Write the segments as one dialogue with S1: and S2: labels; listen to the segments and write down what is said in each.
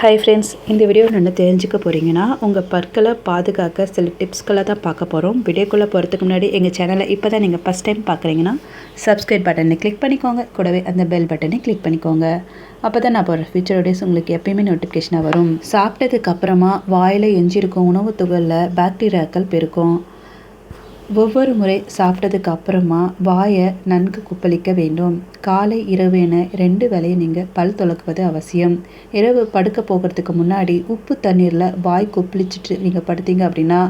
S1: Hi friends இந்த வீடியோவில் என்ன தெரிஞ்சுக்க போகிறீங்கன்னா உங்கள் பற்களை பாதுகாக்க சில டிப்ஸ்களை தான் பார்க்க போகிறோம் வீடியோக்குள்ளே போகிறதுக்கு முன்னாடி எங்கள் சேனலை இப்போ தான் நீங்கள் ஃபஸ்ட் டைம் பார்க்குறீங்கன்னா சப்ஸ்கிரைப் பட்டனை கிளிக் பண்ணிக்கோங்க. கூடவே அந்த பெல் பட்டனை கிளிக் பண்ணிக்கோங்க. அப்போ தான் நான் போகிற ஃபியூச்சர் வீடியோஸ் உங்களுக்கு எப்பயுமே நோட்டிஃபிகேஷனாக வரும். சாப்பிட்டதுக்கப்புறமா வாயில் எஞ்சிருக்கும் உணவு துகளில் பாக்டீரியாக்கள் பெருக்கும். ஒவ்வொரு முறை சாப்பிட்டதுக்கு அப்புறமா வாயை நன்கு குப்பளிக்க வேண்டும். காலை இரவு என ரெண்டு வேலையை நீங்கள் பல் துலக்குவது அவசியம். இரவு படுக்க போகிறதுக்கு முன்னாடி உப்பு தண்ணீரில் வாய் குப்பளிச்சுட்டு நீங்கள் படுத்தீங்க அப்படின்னா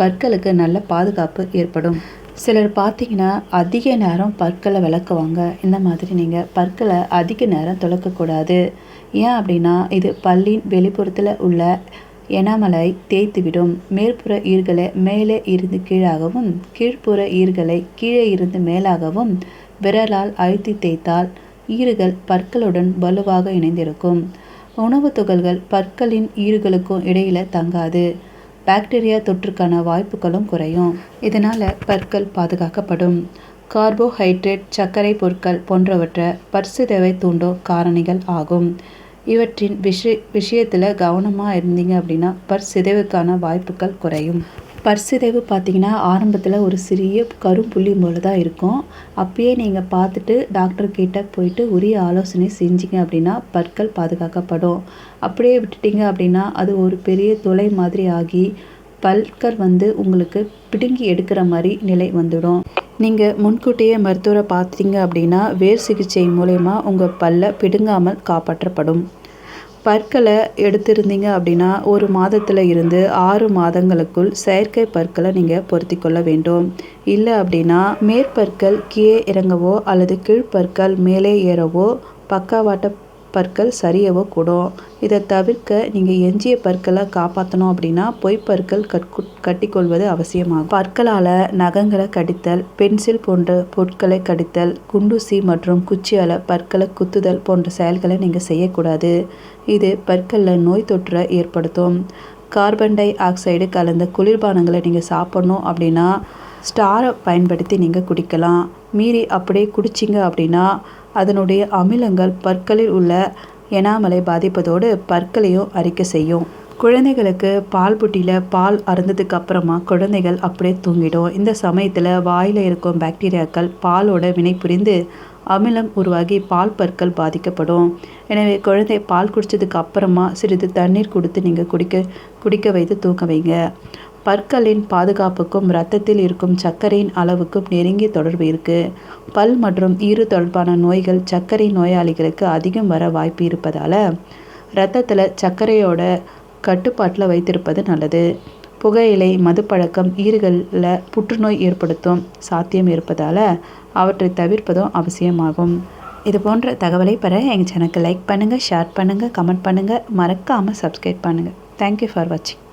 S1: பற்களுக்கு நல்ல பாதுகாப்பு ஏற்படும். சிலர் பார்த்தீங்கன்னா அதிக நேரம் பற்களை விளக்குவாங்க. இந்த மாதிரி நீங்கள் பற்களை அதிக நேரம் துளக்கக்கூடாது ஏன் அப்படின்னா இது பல்லின் வெளிப்புறத்தில் உள்ள எனாமலை தேய்த்துவிடும். மேற்புற ஈர்களை மேலே இருந்து கீழாகவும் கீழ்ப்புற ஈர்களை கீழே இருந்து மேலாகவும் விரலால் அழுத்தி தேய்த்தால் ஈறுகள் பற்களுடன் வலுவாக இணைந்திருக்கும். உணவு துகள்கள் பற்களின் ஈறுகளுக்கும் இடையில தங்காது. பாக்டீரியா தொற்றுக்கான வாய்ப்புகளும் குறையும். இதனால் பற்கள் பாதுகாக்கப்படும். கார்போஹைட்ரேட் சர்க்கரை பொருட்கள் போன்றவற்றை பற்சிதவை தூண்டும் காரணிகள் ஆகும். இவற்றின் விஷய விஷயத்தில் கவனமாக இருந்தீங்க அப்படின்னா பர் சிதைவுக்கான வாய்ப்புகள் குறையும். பற்சிதைவு பார்த்தீங்கன்னா ஆரம்பத்தில் ஒரு சிறிய கரும்புள்ளி போல தான் இருக்கும். அப்பயே நீங்கள் பார்த்துட்டு டாக்டர் கிட்ட போயிட்டு உரிய ஆலோசனை செஞ்சீங்க அப்படின்னா பற்கள் பாதுகாக்கப்படும். அப்படியே விட்டுட்டீங்க அப்படின்னா அது ஒரு பெரிய துளை மாதிரி ஆகி பல்கர் வந்து உங்களுக்கு பிடுங்கி எடுக்கிற மாதிரி நிலை வந்துடும். நீங்கள் முன்கூட்டியே மருத்துவரை பார்த்தீங்க அப்படின்னா வேர் சிகிச்சை மூலயமா உங்கள் பல்லை பிடுங்காமல் காப்பாற்றப்படும். பற்களை எடுத்திருந்தீங்க அப்படின்னா ஒரு மாதத்தில் இருந்து ஆறு மாதங்களுக்குள் செயற்கை பற்களை நீங்கள் பொருத்தி கொள்ள வேண்டும். இல்லை அப்படின்னா மேற்பற்கள் கீழே இறங்கவோ அல்லது கீழ்ப்பற்கள் மேலே ஏறவோ பக்காவாட்ட பற்கள் சரியவோ கூடும் இதை தவிர்க்க நீங்கள் எஞ்சிய பற்களை காப்பாற்றணும் அப்படின்னா பொய்ப்பற்கள் கட்கு கட்டிக்கொள்வது அவசியமாகும். பற்களால் நகங்களை கடித்தல் பென்சில் போன்ற பொருட்களை கடித்தல் குண்டூசி மற்றும் குச்சியால் பற்களை குத்துதல் போன்ற செயல்களை நீங்கள் செய்யக்கூடாது. இது பற்களில் நோய் தொற்றை ஏற்படுத்தும். கார்பன் டை ஆக்சைடு கலந்த குளிர்பானங்களை நீங்கள் சாப்பிட்ணும் அப்படின்னா ஸ்டாரை பயன்படுத்தி நீங்கள் குடிக்கலாம். மீறி அப்படியே குடிச்சிங்க அப்படின்னா அதனுடைய அமிலங்கள் பற்களில் உள்ள எனாமலை பாதிப்பதோடு பற்களையும் அரிக்க செய்யும். குழந்தைகளுக்கு பால் புட்டியில் பால் அருந்ததுக்கு அப்புறமா குழந்தைகள் அப்படியே தூங்கிடும். இந்த சமயத்தில் வாயில் இருக்கும் பாக்டீரியாக்கள் பாலோட வினை புரிந்து அமிலம் உருவாகி பால் பற்கள் பாதிக்கப்படும். எனவே குழந்தை பால் குடித்ததுக்கு அப்புறமா சிறிது தண்ணீர் கொடுத்து நீங்கள் குடிக்க குடிக்க வைத்து தூங்க வைங்க. பற்களின் பாதுகாப்புக்கும் இரத்தத்தில் இருக்கும் சர்க்கரையின் அளவுக்கும் நெருங்கிய தொடர்பு இருக்குது பல் மற்றும் ஈறு தொடர்பான நோய்கள் சர்க்கரை நோயாளிகளுக்கு அதிகம் வர வாய்ப்பு இருப்பதால் இரத்தத்தில் சர்க்கரையோட கட்டுப்பாட்டில் வைத்திருப்பது நல்லது. புகையிலை மதுப்பழக்கம் ஈறுகளில் புற்றுநோய் ஏற்படுத்தும் சாத்தியம் இருப்பதால் அவற்றை தவிர்ப்பதும் அவசியமாகும். இது போன்ற தகவலை பெற எங்கள் சேனலுக்கு லைக் பண்ணுங்கள் ஷேர் பண்ணுங்கள் கமெண்ட் பண்ணுங்கள் மறக்காமல் சப்ஸ்கிரைப் பண்ணுங்கள் தேங்க்யூ ஃபார் வாட்சிங்